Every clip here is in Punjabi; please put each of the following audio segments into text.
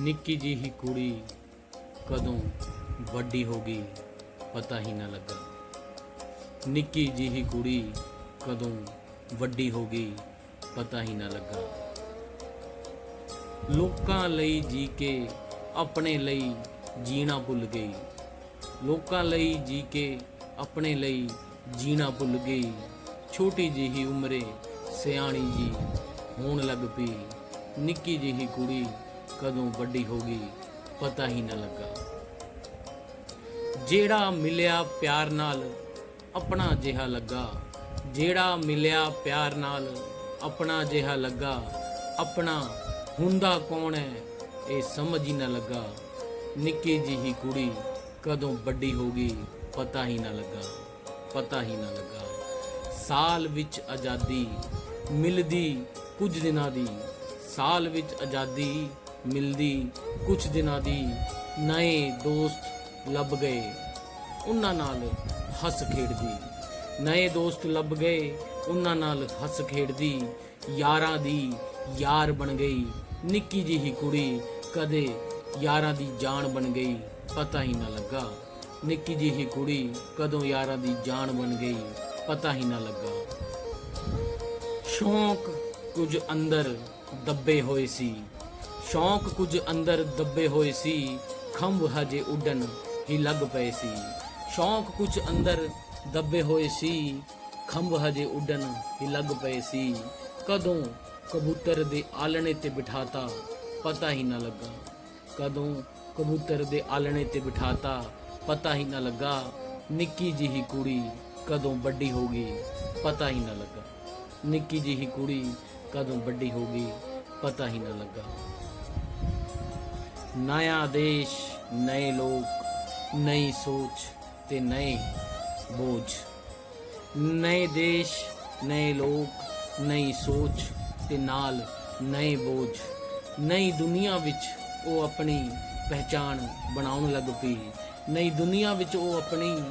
ਨਿੱਕੀ ਜਿਹੀ ਕੁੜੀ ਕਦੋਂ ਵੱਡੀ ਹੋ ਗਈ, ਪਤਾ ਹੀ ਨਾ ਲੱਗਾ। ਨਿੱਕੀ ਜਿਹੀ ਕੁੜੀ ਕਦੋਂ ਵੱਡੀ ਹੋ ਗਈ, ਪਤਾ ਹੀ ਨਾ ਲੱਗਾ। ਲੋਕਾਂ ਲਈ ਜੀ ਕੇ ਆਪਣੇ ਲਈ ਜੀਣਾ ਭੁੱਲ ਗਈ। ਲੋਕਾਂ ਲਈ ਜੀ ਕੇ ਆਪਣੇ ਲਈ ਜੀਣਾ ਭੁੱਲ ਗਈ। ਛੋਟੀ ਜਿਹੀ ਉਮਰੇ ਸਿਆਣੀ ਜੀ ਹੋਣ ਲੱਗ ਪਈ। ਨਿੱਕੀ ਜਿਹੀ ਕੁੜੀ ਕਦੋਂ ਵੱਡੀ ਹੋ ਗਈ, ਪਤਾ ਹੀ ਨਾ ਲੱਗਾ। ਜਿਹੜਾ ਮਿਲਿਆ ਪਿਆਰ ਨਾਲ, ਆਪਣਾ ਜਿਹਾ ਲੱਗਾ। ਜਿਹੜਾ ਮਿਲਿਆ ਪਿਆਰ ਨਾਲ, ਆਪਣਾ ਜਿਹਾ ਲੱਗਾ। ਆਪਣਾ ਹੁੰਦਾ ਕੌਣ ਹੈ, ਇਹ ਸਮਝ ਹੀ ਨਾ ਲੱਗਾ। ਨਿੱਕੀ ਜਿਹੀ ਕੁੜੀ ਕਦੋਂ ਵੱਡੀ ਹੋ ਗਈ, ਪਤਾ ਹੀ ਨਾ ਲੱਗਾ। ਪਤਾ ਹੀ ਨਾ ਲੱਗਾ। ਸਾਲ ਵਿੱਚ ਆਜ਼ਾਦੀ ਮਿਲਦੀ ਕੁਝ ਦਿਨਾਂ ਦੀ, ਸਾਲ ਵਿੱਚ ਆਜ਼ਾਦੀ ਮਿਲਦੀ ਕੁਝ ਦਿਨਾਂ ਦੀ ਨਏ ਦੋਸਤ ਲੱਭ ਗਏ। ਉਹਨਾਂ ਨਾਲ ਹੱਸ ਖੇਡਦੀ। ਨਏ ਦੋਸਤ ਲੱਭ ਗਏ, ਉਹਨਾਂ ਨਾਲ ਹੱਸ ਖੇਡਦੀ। ਯਾਰਾਂ ਦੀ ਯਾਰ ਬਣ ਗਈ, ਨਿੱਕੀ ਜਿਹੀ ਕੁੜੀ ਕਦੇ ਯਾਰਾਂ ਦੀ ਜਾਨ ਬਣ ਗਈ, ਪਤਾ ਹੀ ਨਾ ਲੱਗਾ। ਨਿੱਕੀ ਜਿਹੀ ਕੁੜੀ ਕਦੋਂ ਯਾਰਾਂ ਦੀ ਜਾਨ ਬਣ ਗਈ, ਪਤਾ ਹੀ ਨਾ ਲੱਗਾ। ਸ਼ੌਂਕ ਕੁਝ ਅੰਦਰ ਦੱਬੇ ਹੋਏ ਸੀ। ਸ਼ੌਂਕ ਕੁਝ ਅੰਦਰ ਦੱਬੇ ਹੋਏ ਸੀ, ਖੰਭ ਹਜੇ ਉੱਡਣ ਹੀ ਲੱਗ ਪਏ ਸੀ। ਸ਼ੌਂਕ ਕੁਝ ਅੰਦਰ ਦੱਬੇ ਹੋਏ ਸੀ, ਖੰਭ ਹਜੇ ਉੱਡਣ ਹੀ ਲੱਗ ਪਏ ਸੀ। ਕਦੋਂ ਕਬੂਤਰ ਦੇ ਆਲਣੇ ਤੇ ਬਿਠਾਤਾ, ਪਤਾ ਹੀ ਨਾ ਲੱਗਾ। ਕਦੋਂ ਕਬੂਤਰ ਦੇ ਆਲਣੇ ਤੇ ਬਿਠਾਤਾ, ਪਤਾ ਹੀ ਨਾ ਲੱਗਾ। ਨਿੱਕੀ ਜਿਹੀ ਕੁੜੀ ਕਦੋਂ ਵੱਡੀ ਹੋ ਗਈ, ਪਤਾ ਹੀ ਨਾ ਲੱਗਾ। ਨਿੱਕੀ ਜਿਹੀ ਕੁੜੀ ਕਦੋਂ ਵੱਡੀ ਹੋ ਗਈ, ਪਤਾ ਹੀ ਨਾ ਲੱਗਾ। ਨया ਦੇਸ਼ ਨਏ ਲੋਕ ਨਈ ਸੋਚ ਤੇ ਨਏ ਬੋਝ ਨਏ ਦੇਸ਼ ਨਏ ਲੋਕ ਨਈ ਸੋਚ ਤੇ ਨਾਲ ਨਏ ਬੋਝ ਨਈ ਦੁਨੀਆ ਵਿੱਚ ਉਹ ਆਪਣੀ ਪਹਿਚਾਣ ਬਣਾਉਣ ਲੱਗ ਪਈ ਨਈ ਦੁਨੀਆ ਵਿੱਚ ਉਹ ਆਪਣੀ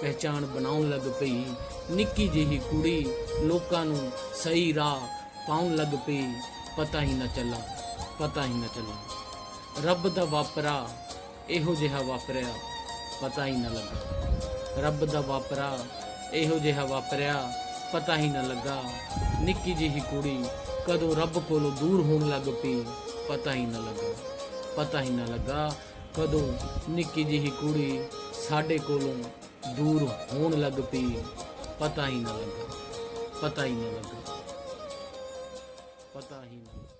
ਪਹਿਚਾਣ ਬਣਾਉਣ ਲੱਗ ਪਈ ਨਿੱਕੀ ਜਿਹੀ ਕੁੜੀ ਲੋਕਾਂ ਨੂੰ ਸਹੀ ਰਾਹ ਪਾਉਣ ਲੱਗ ਪਈ ਪਤਾ ਹੀ ਨਾ ਚੱਲਾ ਪਤਾ ਹੀ ਨਾ ਚੱਲਾ ਰੱਬ ਦਾ ਵਾਪਰਾ, ਇਹੋ ਜਿਹਾ ਵਾਪਰਿਆ, ਪਤਾ ਹੀ ਨਾ ਲੱਗਾ। ਰੱਬ ਦਾ ਵਾਪਰਾ, ਇਹੋ ਜਿਹਾ ਵਾਪਰਿਆ, ਪਤਾ ਹੀ ਨਾ ਲੱਗਾ। ਨਿੱਕੀ ਜਿਹੀ ਕੁੜੀ ਕਦੋਂ ਰੱਬ ਕੋਲੋਂ ਦੂਰ ਹੋਣ ਲੱਗ ਪਈ, ਪਤਾ ਹੀ ਨਾ ਲੱਗਾ। ਪਤਾ ਹੀ ਨਾ ਲੱਗਾ ਕਦੋਂ ਨਿੱਕੀ ਜਿਹੀ ਕੁੜੀ ਸਾਡੇ ਕੋਲੋਂ ਦੂਰ ਹੋਣ ਲੱਗ ਪਈ, ਪਤਾ ਹੀ ਨਾ ਲੱਗਾ। ਪਤਾ ਹੀ ਨਾ ਲੱਗਾ। ਪਤਾ ਹੀ ਨਾ